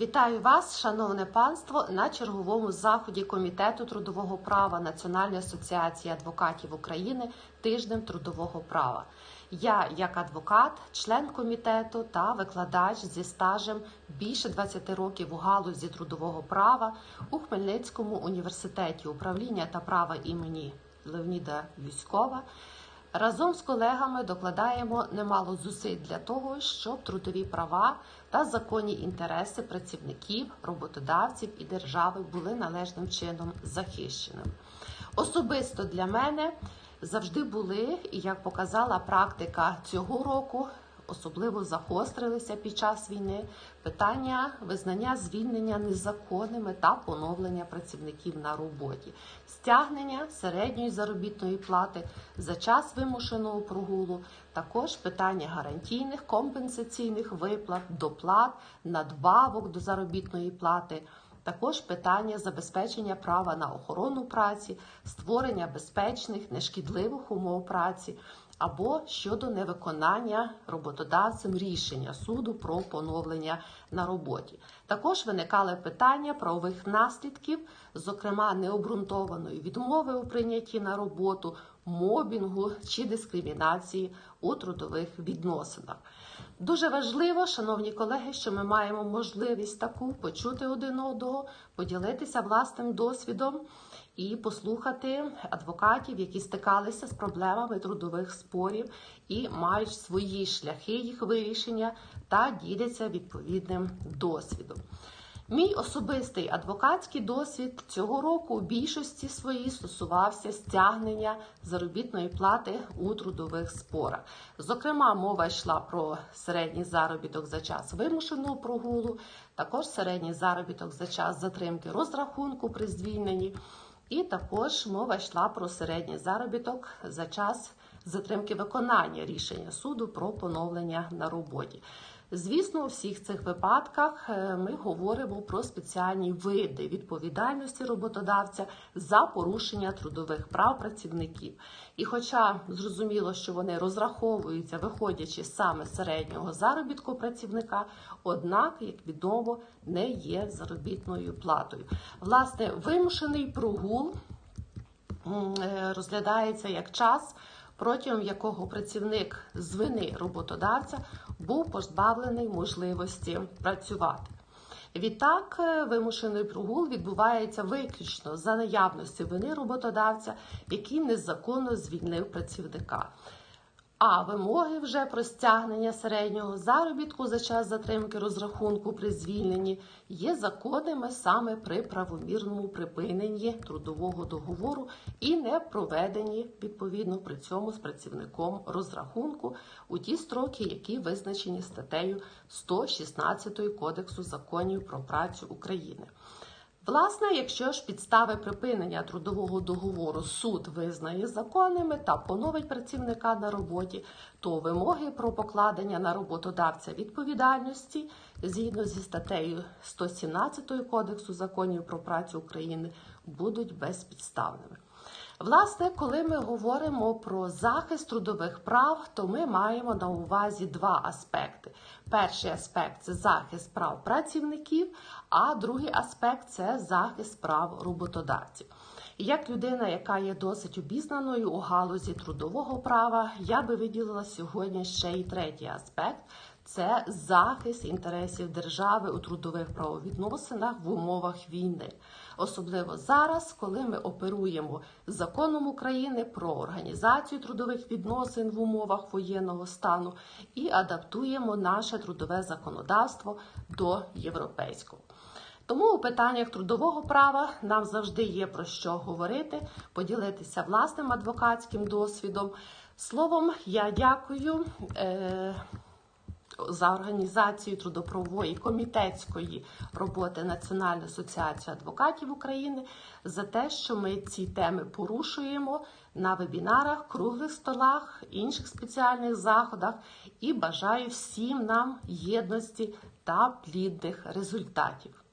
Вітаю вас, шановне панство, на черговому заході Комітету трудового права Національної асоціації адвокатів України тиждень трудового права. Я, як адвокат, член комітету та викладач зі стажем більше 20 років у галузі трудового права у Хмельницькому університеті управління та права імені Леоніда Юськова. Разом з колегами докладаємо немало зусиль для того, щоб трудові права та законні інтереси працівників, роботодавців і держави були належним чином захищеними. Особисто для мене завжди були, і як показала практика цього року, особливо загострилися під час війни. Питання визнання звільнення незаконними та поновлення працівників на роботі, стягнення середньої заробітної плати за час вимушеного прогулу, також питання гарантійних компенсаційних виплат, доплат, надбавок до заробітної плати. Також питання забезпечення права на охорону праці, створення безпечних, нешкідливих умов праці або щодо невиконання роботодавцем рішення суду про поновлення на роботі. Також виникали питання правових наслідків, зокрема необґрунтованої відмови у прийнятті на роботу, мобінгу чи дискримінації у трудових відносинах. Дуже важливо, шановні колеги, що ми маємо можливість таку почути один одного, поділитися власним досвідом і послухати адвокатів, які стикалися з проблемами трудових спорів і мають свої шляхи їх вирішення та діляться відповідним досвідом. Мій особистий адвокатський досвід цього року у більшості своїй стосувався стягнення заробітної плати у трудових спорах. Зокрема, мова йшла про середній заробіток за час вимушеного прогулу, також середній заробіток за час затримки розрахунку при звільненні, і також мова йшла про середній заробіток за час затримки виконання рішення суду про поновлення на роботі. Звісно, у всіх цих випадках е, ми говоримо про спеціальні види відповідальності роботодавця за порушення трудових прав працівників. І, хоча зрозуміло, що вони розраховуються, виходячи саме з середнього заробітку працівника, однак, як відомо, не є заробітною платою. Власне, вимушений прогул е, розглядається як час протягом якого працівник з вини роботодавця був позбавлений можливості працювати. Відтак, е, вимушений прогул відбувається виключно за наявності вини роботодавця, який незаконно звільнив працівника. А вимоги вже про стягнення середнього заробітку за час затримки розрахунку при звільненні є законними саме при правомірному припиненні трудового договору і не проведені відповідно при цьому з працівником розрахунку у ті строки, які визначені статтею 116 Кодексу законів про працю України. Власне, якщо ж підстави припинення трудового договору суд визнає законними та поновить працівника на роботі, то вимоги про покладення на роботодавця відповідальності згідно зі статтею 117 Кодексу законів про працю України будуть безпідставними. Власне, коли ми говоримо про захист трудових прав, то ми маємо на увазі два аспекти. Перший аспект це захист прав працівників, а другий аспект це захист прав роботодавців. Як людина, яка є досить обізнаною у галузі трудового права, я би виділила сьогодні ще й третій аспект це захист інтересів держави у трудових правовідносинах в умовах війни, особливо зараз, коли ми оперуємо законом України про організацію трудових відносин в умовах воєнного стану і адаптуємо наше трудове законодавство до європейського. Тому у питаннях трудового права нам завжди є про що говорити, поділитися власним адвокатським досвідом. Словом, я дякую. За організацією трудопрової комітетської роботи Національної асоціації адвокатів України за те, що ми ці теми порушуємо на вебінарах, круглих столах, інших спеціальних заходах і бажаю всім нам єдності та плідних результатів.